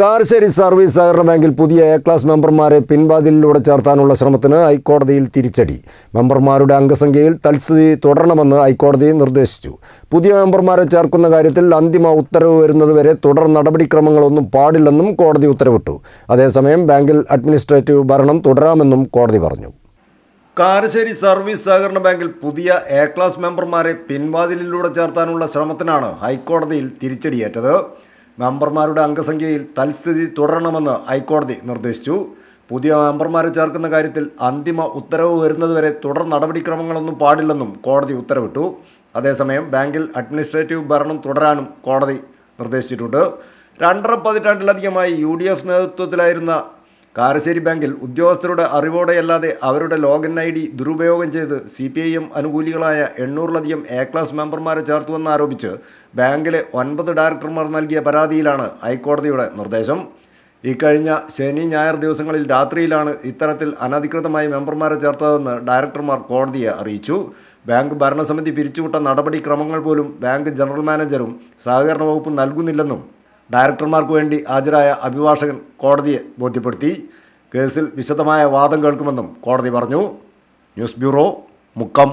Karassery service സഹകരണ ബാങ്കിൽ പുതിയ എ ക്ലാസ് മെമ്പർമാരെ പിൻവാതിലിലൂടെ ചേർത്താനുള്ള ശ്രമത്തിന് ഹൈക്കോടതിയിൽ തിരിച്ചടി. മെമ്പർമാരുടെ അംഗസംഖ്യയിൽ തൽസ്ഥിതി തുടരണമെന്ന് ഹൈക്കോടതി നിർദ്ദേശിച്ചു. പുതിയ മെമ്പർമാരെ ചേർക്കുന്ന കാര്യത്തിൽ അന്തിമ ഉത്തരവ് വരുന്നതുവരെ തുടർ നടപടിക്രമങ്ങളൊന്നും പാടില്ലെന്നും കോടതി ഉത്തരവിട്ടു. അതേസമയം ബാങ്കിൽ അഡ്മിനിസ്ട്രേറ്റീവ് ഭരണം തുടരാമെന്നും കോടതി പറഞ്ഞു. കാരശ്ശേരി സർവീസ് സഹകരണ ബാങ്കിൽ പുതിയ എ ക്ലാസ് മെമ്പർമാരെ പിൻവാതിലിലൂടെ ചേർത്താനുള്ള ശ്രമത്തിനാണ് ഹൈക്കോടതിയിൽ തിരിച്ചടിയേറ്റത്. മെമ്പർമാരുടെ അംഗസംഖ്യയിൽ തൽസ്ഥിതി തുടരണമെന്ന് ഹൈക്കോടതി നിർദ്ദേശിച്ചു. പുതിയ മെമ്പർമാരെ ചേർക്കുന്ന കാര്യത്തിൽ അന്തിമ ഉത്തരവ് വരുന്നതുവരെ തുടർ നടപടിക്രമങ്ങളൊന്നും പാടില്ലെന്നും കോടതി ഉത്തരവിട്ടു. അതേസമയം ബാങ്കിൽ അഡ്മിനിസ്ട്രേറ്റീവ് ഭരണം തുടരാനും കോടതി നിർദ്ദേശിച്ചിട്ടുണ്ട്. രണ്ടര പതിറ്റാണ്ടിലധികമായി യു ഡി എഫ് നേതൃത്വത്തിലായിരുന്ന കാരശ്ശേരി ബാങ്കിൽ ഉദ്യോഗസ്ഥരുടെ അറിവോടെയല്ലാതെ അവരുടെ ലോഗിൻ ഐ ഡി ദുരുപയോഗം ചെയ്ത് സി പി ഐ എം അനുകൂലികളായ എണ്ണൂറിലധികം എ ക്ലാസ് മെമ്പർമാരെ ചേർത്തുവെന്ന് ആരോപിച്ച് ബാങ്കിലെ ഒൻപത് ഡയറക്ടർമാർ നൽകിയ പരാതിയിലാണ് ഹൈക്കോടതിയുടെ നിർദ്ദേശം. ഇക്കഴിഞ്ഞ ശനി ഞായർ ദിവസങ്ങളിൽ രാത്രിയിലാണ് ഇത്തരത്തിൽ അനധികൃതമായി മെമ്പർമാരെ ചേർത്തതെന്ന് ഡയറക്ടർമാർ കോടതിയെ അറിയിച്ചു. ബാങ്ക് ഭരണസമിതി പിരിച്ചുവിട്ട നടപടിക്രമങ്ങൾ പോലും ബാങ്ക് ജനറൽ മാനേജറും സഹകരണ വകുപ്പും നൽകുന്നില്ലെന്നും ഡയറക്ടർമാർക്ക് വേണ്ടി ഹാജരായ അഭിഭാഷകൻ കോടതിയെ ബോധ്യപ്പെടുത്തി. കേസിൽ വിശദമായ വാദം കേൾക്കുമെന്നും കോടതി പറഞ്ഞു. News bureau Mukkam.